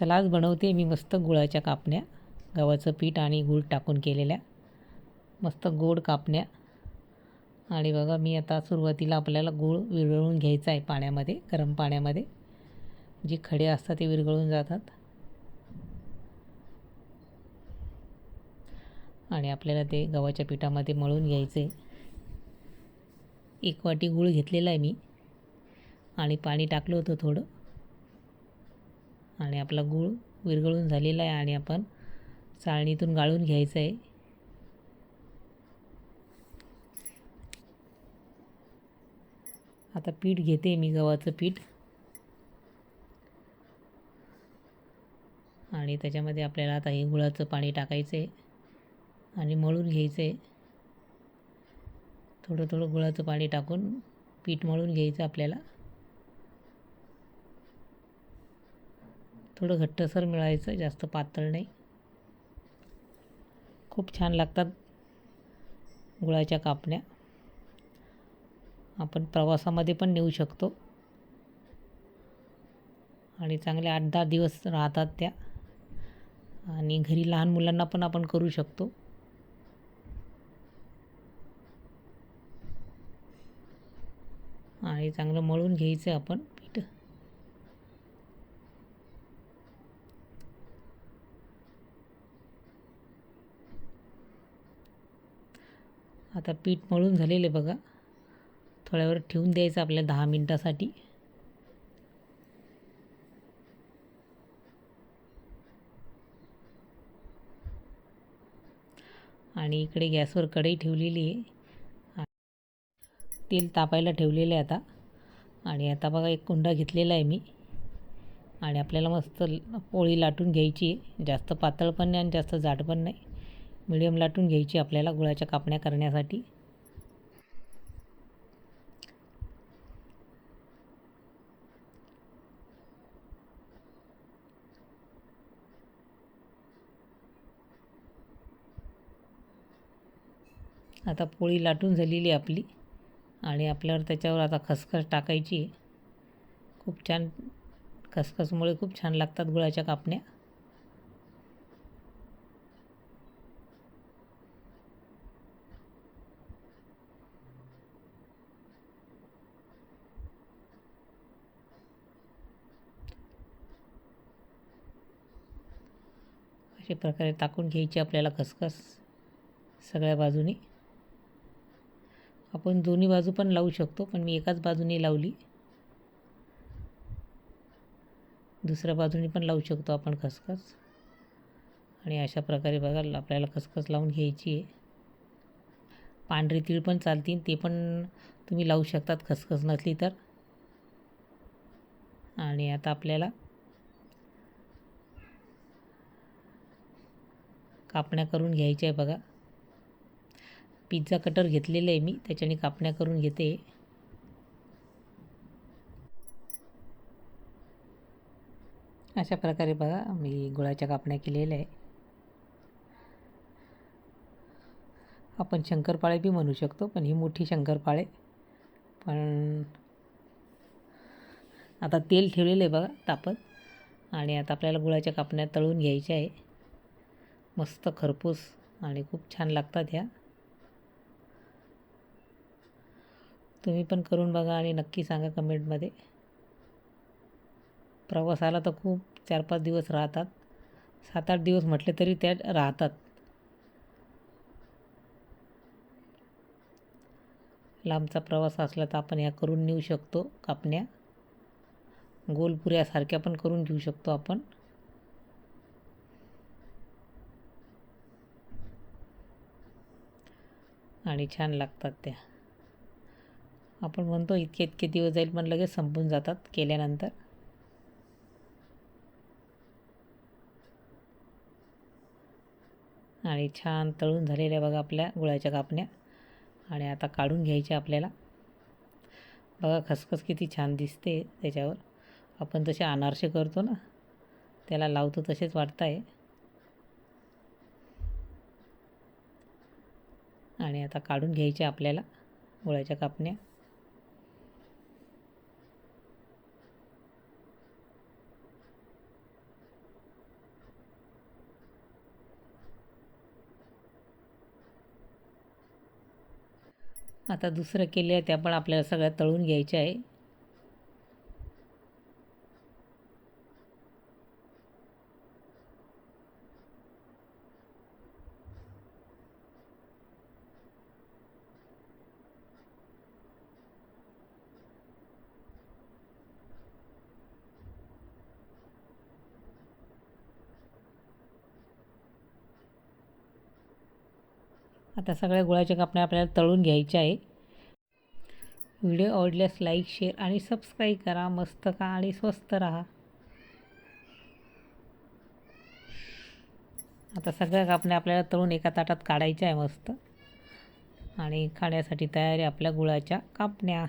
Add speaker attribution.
Speaker 1: चला आज बनवते. मी मस्त गुळाच्या कापण्या गव्हाचं पीठ आणि गूळ टाकून केलेल्या. मस्त गोड कापण्या. आणि बघा मी आता सुरुवातीला आपल्याला गूळ विरळून घ्यायचा आहे पाण्यामध्ये गरम पाण्यामध्ये. जे खडे असतात ते विरघळून जातात. आणि आपल्याला ते गव्हाच्या पिठामध्ये मळून घ्यायचे. एक वाटी गूळ घेतलेला आहे मी. आणि पाणी टाकलं होतं थोडं. आणि आपला गूळ विरघळून झालेला आहे आणि आपण चाळणीतून गाळून घ्यायचं आहे आता पीठ घेते मी गव्हाचं पीठ. आणि त्याच्यामध्ये आपल्याला आता हे गुळाचं पाणी टाकायचं आहे आणि मळून घ्यायचं आहे थोडं थोडं गुळाचं पाणी टाकून पीठ मळून घ्यायचं आपल्याला. थोडं घट्टसर मिळायचं जास्त पातळ नाही. खूप छान लागतात गुळाच्या कापण्या. आपण प्रवासामध्ये पण नेऊ शकतो. आणि चांगले आठ दहा दिवस राहतात त्या. आणि घरी लहान मुलांना पण आपण करू शकतो. आणि चांगलं मळून घ्यायचं आपण पीठ. आता पीठ मळून झालेले आहे बघा. थोड्या वेळ ठेवून द्यायचं आपल्या दहा मिनटासाठी. आणि इकडे गॅसवर कढई ठेवलेली आहे. तेल तापायला ठेवलेलं आहे आता. आणि आता बघा एक कुंडा घेतलेला आहे मी. आणि आपल्याला मस्त पोळी लाटून घ्यायची आहे. जास्त पातळ पण नाही आणि जास्त जाड पण नाही. मिडियम लाटून घ्यायची आपल्याला गुळाच्या कापण्या करण्यासाठी. आता पोळी लाटून झालेली आपली. आणि आपल्यावर त्याच्यावर आता खसखस टाकायची खूप छान खसखसमुळे खूप छान लागतात गुळाच्या कापण्या. अशा प्रकारे टाकून घ्यायची आपल्याला खसखस सगळ्या बाजूनी. आपण दोन्ही बाजू पण लावू शकतो पण मी एकाच बाजूने लावली. दुसऱ्या बाजूने पण लावू शकतो आपण खसखस. आणि अशा प्रकारे बघा आपल्याला खसखस लावून घ्यायची आहे. पांढरी तीळ पण चालतील ते पण तुम्ही लावू शकतात खसखस नसली तर. आणि आता आपल्याला कापण्या करून घ्यायच्या आहे बघा. पिझ्झा कटर घेतलेलं आहे मी त्याच्याने कापण्या करून घेते. अशा प्रकारे बघा मी गुळाच्या कापण्या केलेल्या आहे. आपण शंकरपाळे बी म्हणू शकतो पण ही मोठी शंकरपाळे. पण आता तेल ठेवलेलं आहे बघा तापत. आणि आता आपल्याला गुळाच्या कापण्या तळून घ्यायच्या आहे. मस्त खरपूस आणि खूप छान लागतात ह्या. तुम्ही पण करून बघा आणि नक्की सांगा कमेंटमध्ये. प्रवासाला तर खूप चार पाच दिवस राहतात. सात आठ दिवस म्हटले तरी त्या राहतात. लांबचा प्रवास असला तर आपण ह्या करून नेऊ शकतो कापण्या. गोलपुऱ्यासारख्या पण करून घेऊ शकतो आपण. आणि छान लागतात त्या. आपण म्हणतो इतके इतके दिवस जाईल पण लगेच संपून जातात केल्यानंतर. आणि छान तळून झालेल्या बघा आपल्या गुळाच्या कापण्या. आणि आता काढून घ्यायच्या आपल्याला. बघा खसखस किती छान दिसते त्याच्यावर. आपण तसे अनारसे करतो ना त्याला लावतो तसेच वाटतं आहे आणि आता काढून घ्यायच्या आपल्याला मुळ्याच्या कापण्या. आता दुसरं केले आहे त्या पण आपल्याला सगळ्या तळून घ्यायचे आहे. आता सगळ्या गुळाच्या कापण्या आपल्याला तळून घ्यायच्या आहे. व्हिडिओ आवडल्यास लाईक शेअर आणि सबस्क्राईब करा. मस्त का आणि स्वस्त राहा. आता सगळ्या कापण्या आपल्याला तळून एका ताटात काढायच्या आहे मस्त. आणि खाण्यासाठी तयार आहे आपल्या गुळाच्या कापण्या.